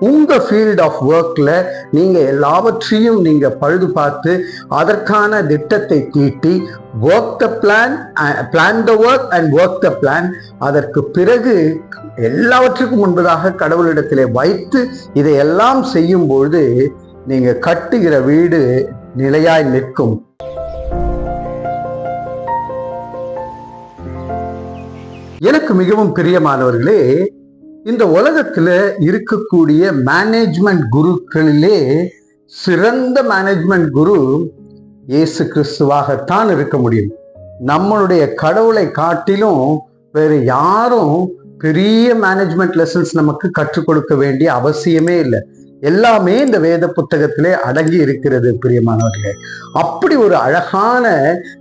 உங்க field of ஒர்க்ல நீங்க எல்லாவற்றையும் நீங்க பழுது பார்த்து அதற்கான திட்டத்தை தீட்டி work the plan plan the work and work the plan அதற்கு பிறகு எல்லாவற்றுக்கும் முன்பதாக கடவுளிடத்திலே வைத்து இதையெல்லாம் செய்யும் பொழுது நீங்க கட்டுகிற வீடு நிலையாய் நிற்கும். எனக்கு மிகவும் பிரியமானவர்களே இந்த உலகத்துல இருக்கக்கூடிய மேனேஜ்மெண்ட் குருக்களிலே சிறந்த மேனேஜ்மெண்ட் குரு இயேசு கிறிஸ்துவாகத்தான் இருக்க முடியும். நம்மளுடைய கடவுளை காட்டிலும் வேறு யாரும் பெரிய மேனேஜ்மெண்ட் லெசன்ஸ் நமக்கு கற்றுக் கொடுக்க வேண்டிய அவசியமே இல்லை. எல்லாமே இந்த வேத புத்தகத்திலே அடங்கி இருக்கிறது பிரியமானவர்களே. அப்படி ஒரு அழகான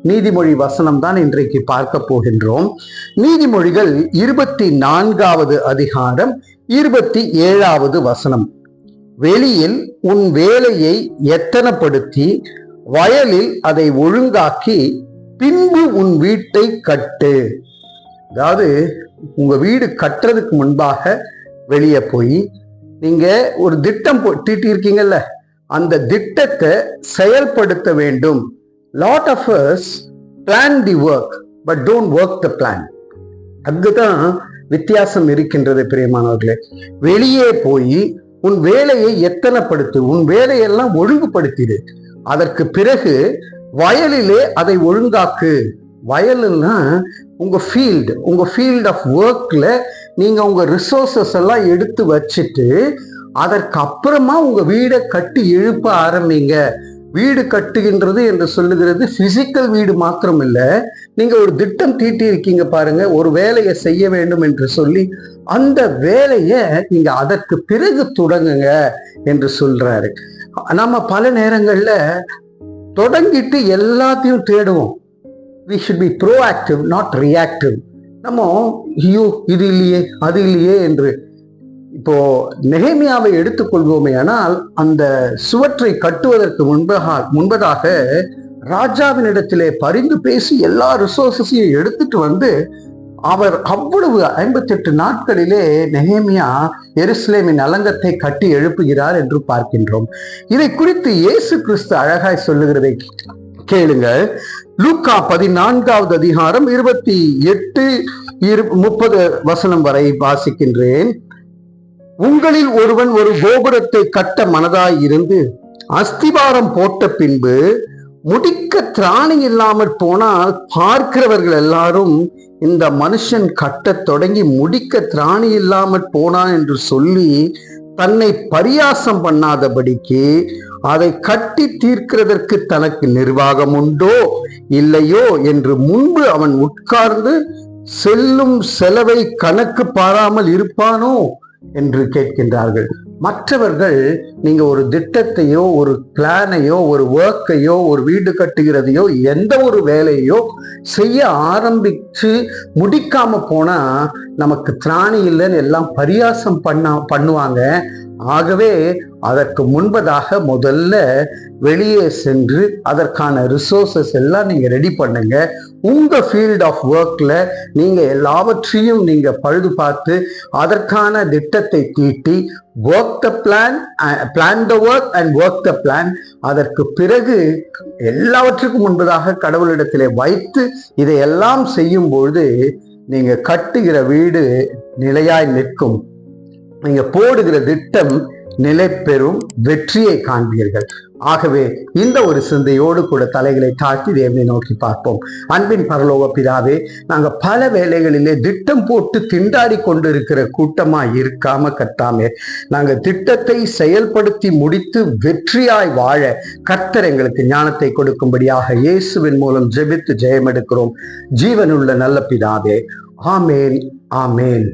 நீதிமொழி வசனம் தான் இன்றைக்கு பார்க்க போகின்றோம். நீதிமொழிகள் இருபத்தி நான்காவது அதிகாரம் இருபத்தி ஏழாவது வசனம். வெளியில் உன் வேலையை எத்தனப்படுத்தி வயலில் அதை ஒழுங்காக்கி பின்பு உன் வீட்டை கட்டு. அதாவது உங்க வீடு கட்டுறதுக்கு முன்பாக வெளியே போய் நீங்க ஒரு திட்டம் போ- தீட்டியிருக்கீங்கல்ல அந்த திட்டத்தை செயல்படுத்த வேண்டும். Lot of us plan the work but don't work the plan அதுதான் வித்தியாசம் இருக்கின்றது பிரியமானவர்களே. வெளியே போய் உன் வேலையை எத்தனைப்படுத்து உன் வேலையெல்லாம் ஒழுங்குபடுத்திடு. அதற்கு பிறகு வயலிலே அதை ஒழுங்காக்கு. வயலுன்னா உங்கள் ஃபீல்டு உங்கள் ஃபீல்ட் ஆஃப் ஒர்க்கில் நீங்கள் உங்கள் ரிசோர்சஸ் எல்லாம் எடுத்து வச்சுட்டு அதற்கப்புறமா உங்கள் வீடை கட்டி எழுப்ப ஆரம்பிங்க. வீடு கட்டுகின்றது என்று சொல்லுகிறது பிசிக்கல் வீடு மாத்திரம் இல்லை நீங்கள் ஒரு திட்டம் தீட்டி இருக்கீங்க பாருங்க ஒரு வேலையை செய்ய வேண்டும் என்று சொல்லி அந்த வேலையை நீங்கள் அதற்கு பிறகு தொடங்குங்க என்று சொல்றாரு. நம்ம பல நேரங்களில் தொடங்கிட்டு எல்லாத்தையும் தேடுவோம். We should be proactive not reactive நம்ம ஐயோ இது இல்லையே அது இல்லையே என்று. இப்போ நெகேமியாவை எடுத்துக்கொள்வோமே ஆனால் அந்த சுவற்றை கட்டுவதற்கு முன்பதாக முன்பதாக ராஜாவினிடத்திலே பரிந்து பேசி எல்லா ரிசோர்ஸஸையும் எடுத்துட்டு வந்து அவர் அவ்வளவு ஐம்பத்தெட்டு நாட்களிலே நெஹேமியா எருசலேமின் அலங்கத்தை கட்டி எழுப்புகிறார் என்று பார்க்கின்றோம். இதை குறித்து இயேசு கிறிஸ்து அழகாய் சொல்லுகிறதை கேளுங்க லூக்கா பதினான்காவது அதிகாரம் இருபத்தி எட்டு இரு முப்பது வசனம் வரை வாசிக்கின்றேன். உங்களில் ஒருவன் ஒரு கோபுரத்தை கட்ட மனதாய் இருந்து அஸ்திபாரம் போட்ட பின்பு முடிக்க திராணி இல்லாமல் போனால் பார்க்கிறவர்கள் எல்லாரும் இந்த மனுஷன் கட்டத் தொடங்கி முடிக்க திராணி இல்லாமல் போனான் என்று சொல்லி தன்னை பரியாசம் பண்ணாதபடிக்கு அதை கட்டி தீர்க்கிறதற்கு தனக்கு நிர்வாகம் உண்டோ இல்லையோ என்று முன்பு அவன் உட்கார்ந்து செல்லும் செலவை கணக்கு பாராமல் இருப்பானோ என்று கேட்கின்றார்கள். மற்றவர்கள் நீங்க ஒரு திட்டத்தையோ ஒரு பிளானையோ ஒரு ஒர்க்கையோ ஒரு வீடு கட்டுகிறதையோ எந்த ஒரு வேலையோ செய்ய ஆரம்பிச்சு முடிக்காம போனா நமக்கு திராணி இல்லைன்னு எல்லாம் பரியாசம் பண்ண பண்ணுவாங்க. ஆகவே அதற்கு முன்பதாக முதல்ல வெளியே சென்று அதற்கான ரிசோர்சஸ் எல்லாம் நீங்கள் ரெடி பண்ணுங்க. உங்கள் ஃபீல்ட் ஆஃப் ஒர்க்கில் நீங்கள் எல்லாவற்றையும் நீங்கள் பழுது பார்த்து அதற்கான திட்டத்தை தீட்டி work the plan plan the work and work the plan அதற்கு பிறகு எல்லாவற்றுக்கும் முன்பதாக கடவுளிடத்திலே வைத்து இதையெல்லாம் செய்யும் பொழுது கட்டுகிற வீடு நிலையாய் நிற்கும். நீங்க போடுகிற திட்டம் நிலை பெறும் வெற்றியை காண்பீர்கள். ஆகவே இந்த ஒரு சிந்தையோடு கூட தலைகளை தாழ்த்தி தேவனை நோக்கி பார்ப்போம். அன்பின் பரலோக பிதாவே நாங்க பல வேலைகளிலே திட்டம் போட்டு திண்டாடி கொண்டிருக்கிற கூட்டமா இருக்காம கத்தாமே நாங்க திட்டத்தை செயல்படுத்தி முடித்து வெற்றியாய் வாழ கர்த்தர் எங்களுக்கு ஞானத்தை கொடுக்கும்படியாக இயேசுவின் மூலம் ஜெபித்து ஜெயம் எடுக்கிறோம் ஜீவனுள்ள நல்ல பிதாவே ஆமேன் ஆமேன்.